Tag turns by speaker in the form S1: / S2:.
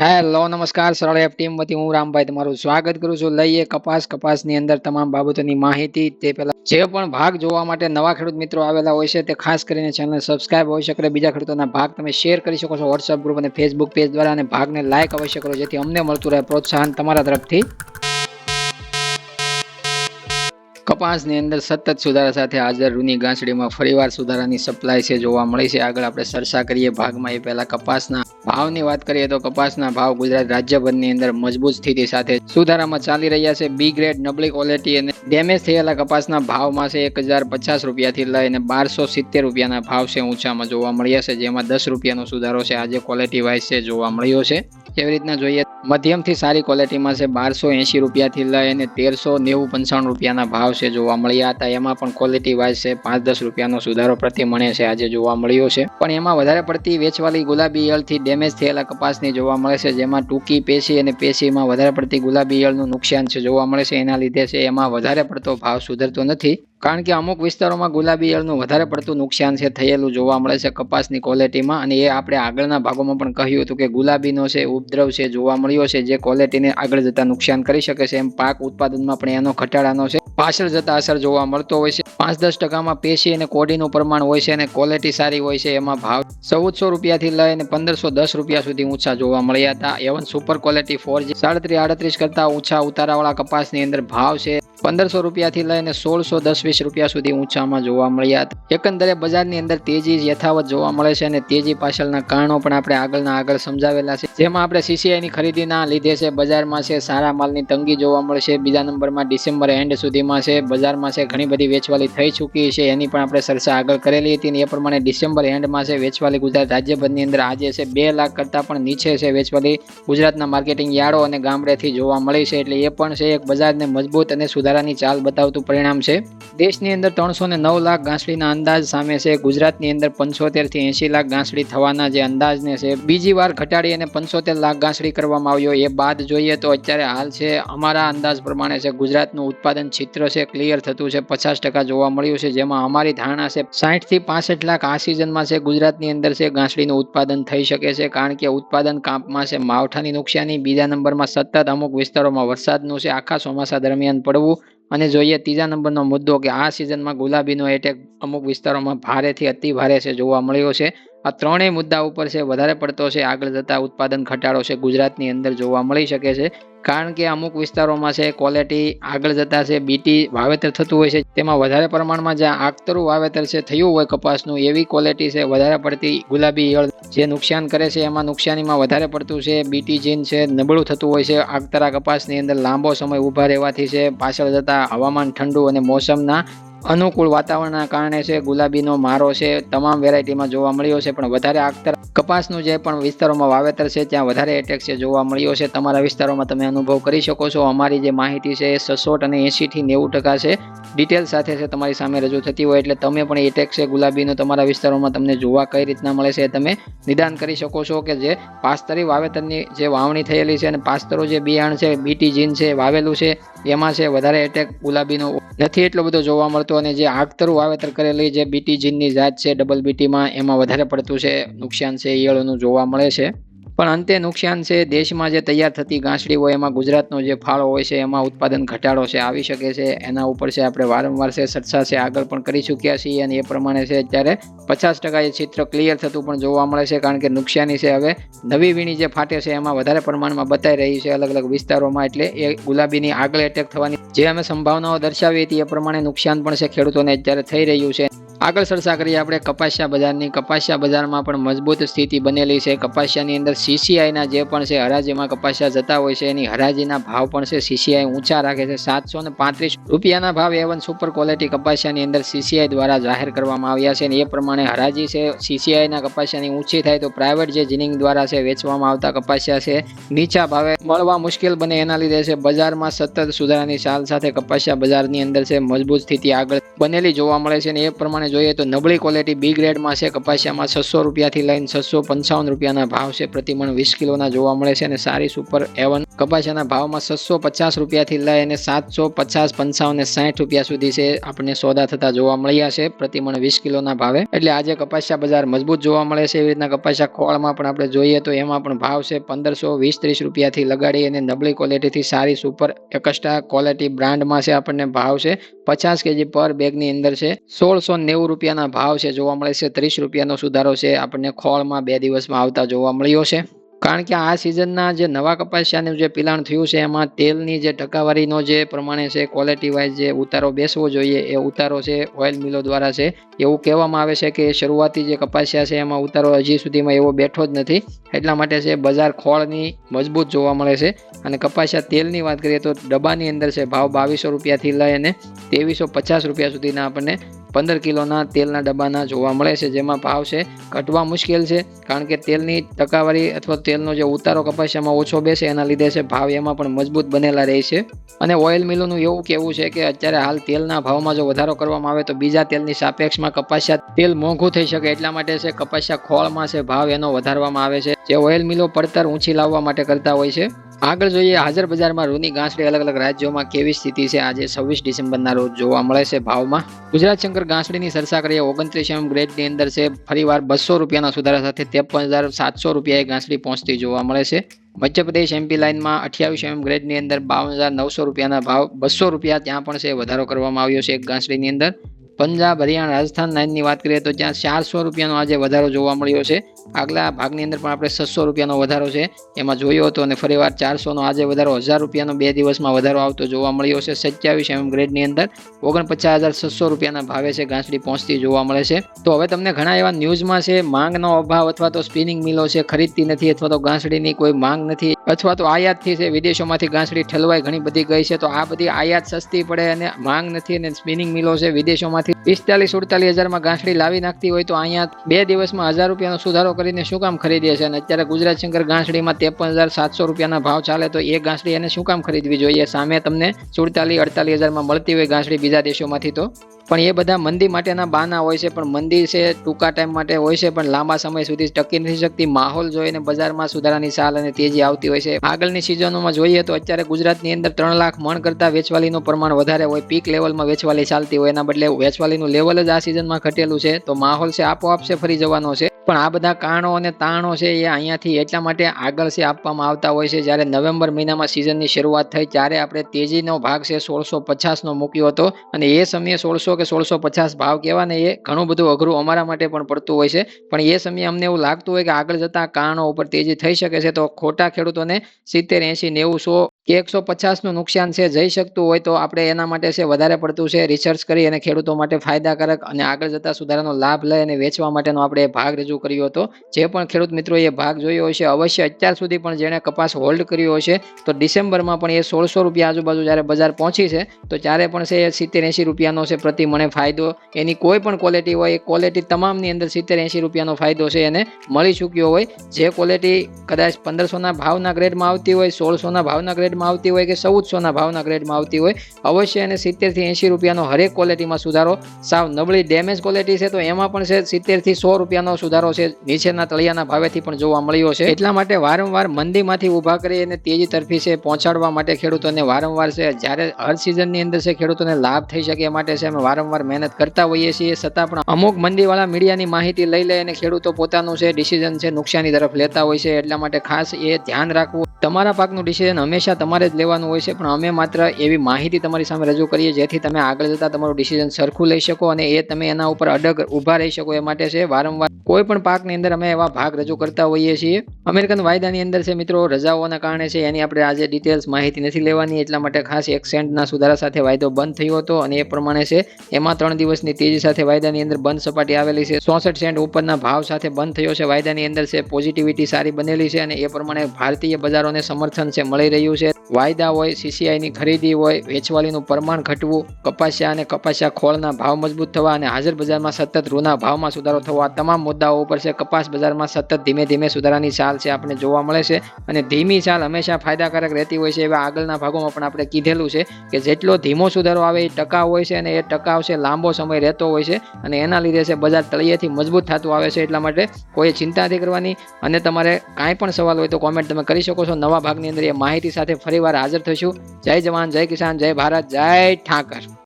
S1: Hello, નમસ્કાર, સરળ F team વતી હું રામભાઈ તમારું સ્વાગત કરું છું. લઈએ કપાસ, કપાસની અંદર તમામ બાબતોની માહિતી. તે પહેલા જે પણ ભાગ જોવા માટે નવા ખેડૂત મિત્રો આવેલા હોય છે, તે ખાસ કરીને ચેનલ સબસ્ક્રાઇબ હોઈ શકે બીજા ખેડૂતોના ભાગ તમે શેર કરી શકો છો. વોટ્સઅપ ગ્રુપ અને ફેસબુક પેજ દ્વારા અને ભાગને લાઇક અવશ્ય કરો, જેથી અમને મળતું રહે પ્રોત્સાહન તમારા તરફથી. કપાસની અંદર સતત સુધારા સાથે હાજર રૂની ગાંસડીમાં ફરીવાર સુધારાની સપ્લાય છે જોવા મળી છે. આગળ આપણે ચર્ચા કરીએ ભાગમાં એ પહેલા કપાસના ભાવની વાત કરીએ તો કપાસના ભાવ ગુજરાત રાજ્યભરની અંદર મજબૂત સ્થિતિ સાથે સુધારામાં ચાલી રહ્યા છે. બી ગ્રેડ નબળી ક્વોલિટી અને ડેમેજ થયેલા કપાસના ભાવમાં છે એક હજાર પચાસ રૂપિયાથી લઈને બારસો સિત્તેર રૂપિયાના ભાવ છે ઊંચામાં જોવા મળ્યા છે, જેમાં દસ રૂપિયાનો સુધારો છે. આજે ક્વોલિટી વાઇઝ છે જોવા મળ્યો છે. એવી રીતના જોઈએ? મધ્યમથી સારી ક્વોલિટીમાં છે બારસો એંશી રૂપિયાથી લઈને તેરસો નેવું પંચાણું રૂપિયાના ભાવ છે જોવા મળ્યા હતા. એમાં પણ ક્વોલિટી વાઇઝ છે, પાંચ દસ રૂપિયાનો સુધારો પ્રતિ મણે છે આજે જોવા મળ્યો છે. પણ એમાં વધારે પડતી વેચવાલી ગુલાબી ઈયળથી ડેમેજ થયેલા કપાસની જોવા મળે છે, જેમાં ટૂંકી પેશી અને પેશીમાં વધારે પડતી ગુલાબી ઈયળનું નુકસાન છે જોવા મળે છે. એના લીધે છે, એમાં વધારે પડતો ભાવ સુધરતો નથી. કારણ કે અમુક વિસ્તારોમાં ગુલાબી ઈયળનું વધારે પડતું નુકસાન છે, થયેલું જોવા મળે છે કપાસની ક્વોલિટીમાં અને એ આપણે આગળના ભાગોમાં પણ કહ્યું હતું કે ગુલાબીનો છે, ઉપદ્રવ છે જોવા મળ્યો છે, જે ક્વોલિટીને આગળ જતા નુકસાન કરી શકે છે. એમ પાક ઉત્પાદનમાં પણ એનો ઘટાડાનો છે. પાછળ જતા અસર જોવા મળતો હોય છે. પાંચ દસ ટકામાં પેશી અને કોડીનું પ્રમાણ હોય છે અને ક્વોલિટી સારી હોય છે એમાં ભાવ ચૌદસો રૂપિયાથી લઈને પંદરસો દસ રૂપિયા સુધી ઊંચા જોવા મળ્યા હતા. A one super quality four G સાડત્રીસ, આડત્રીસ કરતા ઊંચા ઉતારાવાળા કપાસની અંદર ભાવ છે. પંદરસો રૂપિયાથી લઈને સોળસો દસ વીસ રૂપિયા સુધી ઊંચામાં જોવા મળ્યા. હતા એકંદરે બજારની અંદર તેજી યથાવત જોવા મળે છે અને તેજી પાછળના કારણો પણ આપણે આગળના આગળ સમજાવેલા છે. જેમાં આપણે સીસીઆઈની ખરીદીના લીધે છે, બજારમાં છે, સારા માલની તંગી જોવા મળશે બીજા નંબરમાં ડિસેમ્બર એન્ડ સુધીમાં છે, બજારમાં છે, ઘણી બધી વેચવાલી થઈ ચૂકી છે. એની પણ આપણે ચર્ચા આગળ કરેલી હતી અને એ પ્રમાણે ડિસેમ્બર એન્ડમાં છે, વેચવાલી ગુજરાત રાજ્યભરની અંદર આજે છે, બે લાખ કરતાં પણ નીચે છે વેચવાલી ગુજરાતના માર્કેટિંગ યાર્ડો અને ગામડેથી જોવા મળી છે. એટલે એ પણ છે, એક બજારને મજબૂત અને સુધારાની ચાલ બતાવતું પરિણામ છે. દેશની અંદર ત્રણસો ને નવ લાખ ઘાસડીના અંદાજ સામે છે. ગુજરાતની અંદર પંચોતેરથી એંશી લાખ ઘાસડી થવાના જે અંદાજને છે. બીજી વાર ઘટાડી અને પંચોતેર લાખ ગાંસડી કરવામાં આવ્યો. એ બાદ જોઈએ તો અત્યારે હાલ છે અમારા અંદાજ પ્રમાણે છે ગુજરાતનું ઉત્પાદન ચિત્ર છે ક્લિયર થતું છે. પચાસ ટકા જોવા મળ્યું છે. જેમાં અમારી ધારણા છે સાઠથી પાસઠ લાખ આ સિઝનમાં છે ગુજરાતની અંદર છે ઘાસડીનું ઉત્પાદન થઈ શકે છે. કારણ કે ઉત્પાદન કાપમાં છે. માવઠાની નુકસાની. બીજા નંબરમાં સતત અમુક વિસ્તારોમાં વરસાદનું છે. આખા ચોમાસા દરમિયાન પડવું. અને જોઈએ ત્રીજા નંબરનો મુદ્દો કે આ સિઝનમાં ગુલાબીનો એટેક અમુક વિસ્તારોમાં ભારેથી અતિ ભારે છે જોવા મળ્યો છે. આ ત્રણેય મુદ્દા ઉપર છે, વધારે પડતો છે, આગળ જતા ઉત્પાદન ઘટાડો છે, ગુજરાતની અંદર જોવા મળી શકે છે. કારણ કે અમુક વિસ્તારોમાં છે ક્વોલિટી આગળ જતા છે બીટી વાવેતર થતું હોય છે, તેમાં વધારે પ્રમાણમાં જ્યાં આગતરું વાવેતર છે, થયું હોય કપાસનું, એવી ક્વોલિટી છે, વધારે પડતી ગુલાબી ઈયળ જે નુકસાન કરે છે, એમાં નુકસાનીમાં વધારે પડતું છે બીટી જીન છે, નબળું થતું હોય છે, આગતરા કપાસની અંદર લાંબો સમય ઊભા રહેવાથી છે, પાછળ જતા હવામાન ઠંડુ અને મોસમના અનુકૂળ વાતાવરણના કારણે છે, ગુલાબીનો મારો છે, તમામ વેરાયટીમાં જોવા મળ્યો છે, પણ વધારે આગતર કપાસનું જે પણ વિસ્તારોમાં વાવેતર છે, ત્યાં વધારે એટેક છે જોવા મળ્યો છે. તમારા વિસ્તારોમાં તમે અનુભવ કરી શકો છો. અમારી જે માહિતી છે એ સસોટ અને એંશીથી નેવું ટકા છે. ડિટેલ સાથે છે, તમારી સામે રજૂ થતી હોય એટલે તમે પણ એટેક છે, ગુલાબીનો તમારા વિસ્તારોમાં તમને જોવા કઈ રીતના મળે છે તમે નિદાન કરી શકો છો કે જે પાસ્તરી વાવેતરની જે વાવણી થયેલી છે અને પાસ્તરો જે બિયાણ છે બીટી જીન છે, વાવેલું છે, એમાં છે વધારે એટેક ગુલાબીનો નથી એટલો બધો જોવા મળતો અને જે આગતરું વાવેતર કરેલી જે બીટી જીનની જાત છે ડબલ બીટીમાં એમાં વધારે પડતું છે, નુકસાન છે ઈયળોનું જોવા મળે છે. પણ અંતે નુકસાન છે, દેશમાં જે તૈયાર થતી ગાંસડી હોય એમાં ગુજરાતનો જે ફાળો હોય છે, એમાં ઉત્પાદન ઘટાડો છે, આવી શકે છે. એના ઉપર છે, આપણે વારંવાર છે, ચર્ચા છે, આગળ પણ કરી ચૂક્યા છીએ અને એ પ્રમાણે છે, અત્યારે પચાસ ટકા એ ચિત્ર ક્લિયર થતું પણ જોવા મળે છે, કારણ કે નુકસાની છે હવે. નવી વીણી જે ફાટે છે, એમાં વધારે પ્રમાણમાં બતાવી રહી છે, અલગ અલગ વિસ્તારોમાં, એટલે એ ગુલાબીની આગળ એટેક થવાની જે અમે સંભાવનાઓ દર્શાવી હતી, એ પ્રમાણે નુકસાન પણ છે, ખેડૂતોને અત્યારે થઈ રહ્યું છે. આગળ ચર્ચા કરીએ આપણે કપાસિયા બજારની. કપાસિયા બજારમાં પણ મજબૂત સ્થિતિ બનેલી છે. કપાસિયાની અંદર સીસીઆઈના જે પણ છે, હરાજીમાં કપાસિયા જતા હોય છે. એની હરાજીના ભાવ પણ છે. સીસીઆઈ ઊંચા રાખે છે. સાતસો પાંત્રીસ રૂપિયાના ભાવ એવન સુપર ક્વોલિટી કપાસિયાની અંદર સીસીઆઈ દ્વારા જાહેર કરવામાં આવ્યા છે. અને એ પ્રમાણે હરાજી છે સીસીઆઈના કપાસિયાની ઊંચી થાય તો પ્રાઇવેટ જે જીનિંગ દ્વારા છે, વેચવામાં આવતા કપાસિયા છે, નીચા ભાવે મળવા મુશ્કેલ બને એના લીધે છે. બજારમાં સતત સુધારાની ચાલ સાથે કપાસિયા બજારની અંદર છે, મજબૂત સ્થિતિ આગળ બનેલી જોવા મળે છે. અને એ પ્રમાણે જોઈએ તો નબળી ક્વોલિટી બી ગ્રેડમાં છે, કપાસિયામાં છસો રૂપિયાથી લઈને છસો પંચાવન રૂપિયાના ભાવ છે. પ્રતિમણ વીસ કિલોના જોવા મળે છે અને સારી સુપર એવન કપાસિયાના ભાવમાં છસો પચાસ રૂપિયાથી લઈ અને સાતસો પચાસ પંચાવન ને સાઠ રૂપિયા સુધી છે. આપણને સોદા થતા જોવા મળ્યા છે. પ્રતિમણ વીસ કિલોના ભાવે. એટલે આજે કપાસિયા બજાર મજબૂત જોવા મળે છે. એવી રીતના કપાસિયા ખોળમાં પણ આપણે જોઈએ તો એમાં પણ ભાવ છે પંદરસો વીસ ત્રીસ રૂપિયાથી લગાડી અને નબળી ક્વોલિટીથી સારી સુપર એકસ્ટ્રા ક્વોલિટી બ્રાન્ડમાં છે આપણને ભાવ છે. પચાસ કેજી પર બેગની અંદર છે. સોળસો નેવું રૂપિયાના ભાવ છે, જોવા મળે છે. ત્રીસ રૂપિયાનો સુધારો છે. આપણને ખોળમાં બે દિવસમાં આવતા જોવા મળ્યો છે. કારણ કે આ સિઝનના જે નવા કપાસિયાનું જે પિલાણ થયું છે, એમાં તેલની જે ટકાવારીનો જે પ્રમાણે છે ક્વોલિટી વાઇઝ જે ઉતારો બેસવો જોઈએ, એ ઉતારો છે ઓઇલ મિલો દ્વારા છે. એવું કહેવામાં આવે છે કે શરૂઆતી જે કપાસિયા છે, એમાં ઉતારો હજી સુધીમાં એવો બેઠો જ નથી. એટલા માટે છે, બજાર ખોળની મજબૂત જોવા મળે છે. અને કપાસિયા તેલની વાત કરીએ તો ડબ્બાની અંદર છે, ભાવ બાવીસો રૂપિયાથી લઈ અને ત્રેવીસો પચાસ રૂપિયા સુધીના આપણને પંદર કિલોના તેલના ડબ્બાના જોવા મળે છે, જેમાં ભાવ છે, ઘટવા મુશ્કેલ છે, કારણ કે તેલની ટકાવારી અથવા તેલનો જે ઉતારો કપાસિયામાં ઓછો બેસે, એના લીધે છે, ભાવ એમાં પણ મજબૂત બનેલા રહે છે. અને ઓઇલ મિલોનું એવું કહેવું છે કે અત્યારે હાલ તેલના ભાવમાં જો વધારો કરવામાં આવે તો બીજા તેલની સાપેક્ષમાં કપાસિયા તેલ મોંઘું થઈ શકે, એટલા માટે છે, કપાસિયા ખોળમાં છે, ભાવ એનો વધારવામાં આવે છે. જે ઓઇલ મિલો પડતર ઊંચી લાવવા માટે કરતા હોય છે. આગળ જોઈએ હાજર બજારમાં રૂની ગાંસડી અલગ અલગ રાજ્યોમાં કેવી સ્થિતિ છે? આજે છવ્વીસ ડિસેમ્બરના રોજ જોવા મળે છે ભાવમાં. ગુજરાત શંકર ગાંસડીની સરસા કરીએ ઓગણત્રીસ એમ ગ્રેડની અંદર છે. ફરીવાર બસો રૂપિયાના સુધારા સાથે ત્રેપન હજાર સાતસો રૂપિયાએ ગાંસડી પહોંચતી જોવા મળે છે. મધ્યપ્રદેશ એમપી લાઇનમાં અઠ્યાવીસ એમ ગ્રેડની અંદર બાવન હજાર નવસો રૂપિયાના ભાવ બસો રૂપિયા ત્યાં પણ છે. વધારો કરવામાં આવ્યો છે એક ગાંસડીની અંદર. પંજાબ, હરિયાણા, રાજસ્થાન લાઇનની વાત કરીએ તો ત્યાં ચારસો રૂપિયાનો આજે વધારો જોવા મળ્યો છે. આગલા ભાગની અંદર પણ આપણે છસો રૂપિયાનો વધારો છે. એમાં જોયો હતો અને ફરીવાર ચારસોનો આજે વધારો હજાર રૂપિયાનો બે દિવસમાં વધારો આવતો જોવા મળ્યો છે. સત્યાવીસ એમ ગ્રેડની અંદર ઓગણપચાસ હજાર છસો રૂપિયાના ભાવે છે ગાંસડી પહોંચતી જોવા મળે છે. તો હવે તમને ઘણા એવા ન્યૂઝમાં છે, માંગનો અભાવ અથવા તો સ્પિનિંગ મિલો છે, ખરીદતી નથી અથવા તો ગાંસડીની કોઈ માંગ નથી. અથવા તો આયાતથી છે, વિદેશોમાંથી ગાંસડી ઠલવાઈ ઘણી બધી ગઈ છે, તો આ બધી આયાત સસ્તી પડે અને માંગ નથી અને સ્પિનિંગ મિલો છે, વિદેશોમાંથી પિસ્તાલીસ, સુડતાલીસ હજારમાં ગાંસડી લાવી નાખતી હોય તો અહીંયા બે દિવસમાં હજાર રૂપિયાનો સુધારો કરીને શું કામ ખરીદીએ છે? અને અત્યારે ગુજરાત શંકર ગાંસડીમાં ત્રેપન હજાર સાતસો રૂપિયાના ભાવ ચાલે તો એ ગાંસડી એને શું કામ ખરીદવી જોઈએ? સામે તમને સુડતાલીસ, અડતાલીસ હજારમાં મળતી હોય ગાંસડી બીજા દેશોમાંથી તો. પણ એ બધા મંદી માટેના બાના હોય છે, પણ મંદી છે, ટૂંકા ટાઈમ માટે હોય છે, પણ લાંબા સમય સુધી ટકી નથી શકતી. માહોલ જોઈને બજારમાં સુધારાની સાલ અને તેજી આવતી હોય છે. આગળની સિઝનોમાં જોઈએ તો અત્યારે ગુજરાતની અંદર ત્રણ લાખ મણ કરતા વેચવાલીનું પ્રમાણ વધારે હોય. પીક લેવલમાં વેચવાલી ચાલતી હોય, એના બદલે વેચવાલીનું લેવલ જ આ સિઝનમાં ઘટેલું છે. તો માહોલ છે આપોઆપ છે ફરી જવાનો છે. પણ આ બધા કારણો અને તારણો છે એ અહીંયાથી એટલા માટે આગળ છે આપવામાં આવતા હોય છે. જ્યારે નવેમ્બર મહિનામાં સિઝનની શરૂઆત થઈ, ત્યારે આપણે તેજીનો ભાગ છે સોળસો પચાસનો મૂક્યો હતો. અને એ સમયે સોળસો કે સોળસો પચાસ ભાવ કહેવા ને એ ઘણું બધું અઘરું અમારા માટે પણ પડતું હોય છે. પણ એ સમયે અમને એવું લાગતું હોય કે આગળ જતા કારણો ઉપર તેજી થઈ શકે છે. તો ખોટા ખેડૂતોને સિત્તેર, એંશી, નેવું, સો કે એકસો પચાસનું નુકસાન છે, જઈ શકતું હોય તો આપણે એના માટે છે વધારે પડતું છે રિસર્ચ કરી અને ખેડૂતો માટે ફાયદાકારક અને આગળ જતા સુધારાનો લાભ લઈ અને વેચવા માટેનો આપણે ભાગ રજૂ કર્યો હતો. જે પણ ખેડૂત મિત્રો એ ભાગ જોયો હશે, અવશ્ય અત્યાર સુધી પણ જેણે કપાસ હોલ્ડ કર્યો હશે, તો ડિસેમ્બરમાં પણ એ સોળસો રૂપિયા આજુબાજુ જ્યારે બજાર પહોંચી છે, તો ત્યારે પણ છે સિત્તેર એંશી રૂપિયાનો છે પ્રતિ મને ફાયદો. એની કોઈ પણ ક્વોલિટી હોય, એ ક્વોલિટી તમામની અંદર સિત્તેર એંશી રૂપિયાનો ફાયદો છે એને મળી ચૂક્યો હોય. જે ક્વોલિટી કદાચ પંદરસોના ભાવના ગ્રેડમાં આવતી હોય, સોળસોના ભાવના ગ્રેડમાં આવતી હોય કે ચૌદસોના ભાવના ગ્રેડમાં આવતી હોય, અવશ્ય એને સિત્તેરથી એંશી રૂપિયાનો હરેક ક્વોલિટીમાં સુધારો સાવ નબળી ડેમેજ ક્વોલિટી છે, તો એમાં પણ છે સિત્તેરથી સો રૂપિયાનો સુધારો છે, નીચેના તળિયાના ભાવેથી પણ જોવા મળ્યો છે. એટલા માટે વારંવાર મંદીમાંથી ઊભા કરી અને તેજી તરફી છે, પહોંચાડવા માટે ખેડૂતોને વારંવાર છે, જ્યારે હર સિઝનની અંદર છે, ખેડૂતોને લાભ થઈ શકે એ માટે છે, અમે વારંવાર મહેનત કરતા હોઈએ છીએ, છતાં પણ અમુક મંદીવાળા મીડિયાની માહિતી લઈ લે અને ખેડૂતો પોતાનું છે ડિસિઝન છે, નુકસાની તરફ લેતા હોય છે, એટલા માટે ખાસ એ ધ્યાન રાખવું. તમારા પાકનું ડિસિઝન હંમેશા તમારે જ લેવાનું હોય છે, પણ અમે માત્ર એવી માહિતી તમારી સામે રજૂ કરીએ, જેથી તમે આગળ જતા તમારું ડિસિઝન સરખું લઈ શકો અને એ તમે એના ઉપર અડગ ઊભા રહી શકો એ માટે છે. વારંવાર કોઈ પણ પાકની અંદર અમે એવા ભાગ રજૂ કરતા હોઈએ છીએ. અમેરિકન વાયદાની અંદર છે મિત્રો, રજાઓના કારણે છે, એની આપણે આજે ડિટેલ્સ માહિતી નથી લેવાની, એટલા માટે ખાસ એક સેન્ટના સુધારા સાથે વાયદો બંધ થયો હતો અને એ પ્રમાણે છે, એમાં ત્રણ દિવસની તેજી સાથે વાયદાની અંદર બંધ સપાટી આવેલી છે. ચોસઠ સેન્ટ ઉપરના ભાવ સાથે બંધ થયો છે. વાયદાની અંદર છે પોઝિટિવિટી સારી બનેલી છે અને એ પ્રમાણે ભારતીય બજારોને સમર્થન છે, મળી રહ્યું છે. વાયદા હોય સીસીઆઈની ખરીદી હોય, વેચવાલીનું પ્રમાણ ઘટવું, કપાસિયા અને કપાસિયા ખોળના ભાવ મજબૂત થવા અને હાજર બજારમાં સતત રૂના ભાવમાં સુધારો થવો તમામ મુદ્દાઓ ઉપર છે. કપાસ બજારમાં સતત ધીમે ધીમે સુધારાની ચાલ છે આપણે જોવા મળે છે અને ધીમી ચાલ હંમેશા ફાયદાકારક રહેતી હોય છે એવા આગળના ભાગોમાં પણ આપણે કીધેલું છે કે જેટલો ધીમો સુધારો આવે એ ટકાઉ હોય છે અને એ ટકાઉ છે લાંબો સમય રહેતો હોય છે અને એના લીધે છે બજાર તળિયેથી મજબૂત થતું આવે છે એટલા માટે કોઈ ચિંતા નથી કરવાની. અને તમારે કાંઈ પણ સવાલ હોય તો કોમેન્ટ તમે કરી શકો છો. નવા ભાગની અંદર એ માહિતી સાથે ફરીવાર હાજર થઈશું. જય જવાન, જય કિસાન, જય ભારત, જય ઠાકર.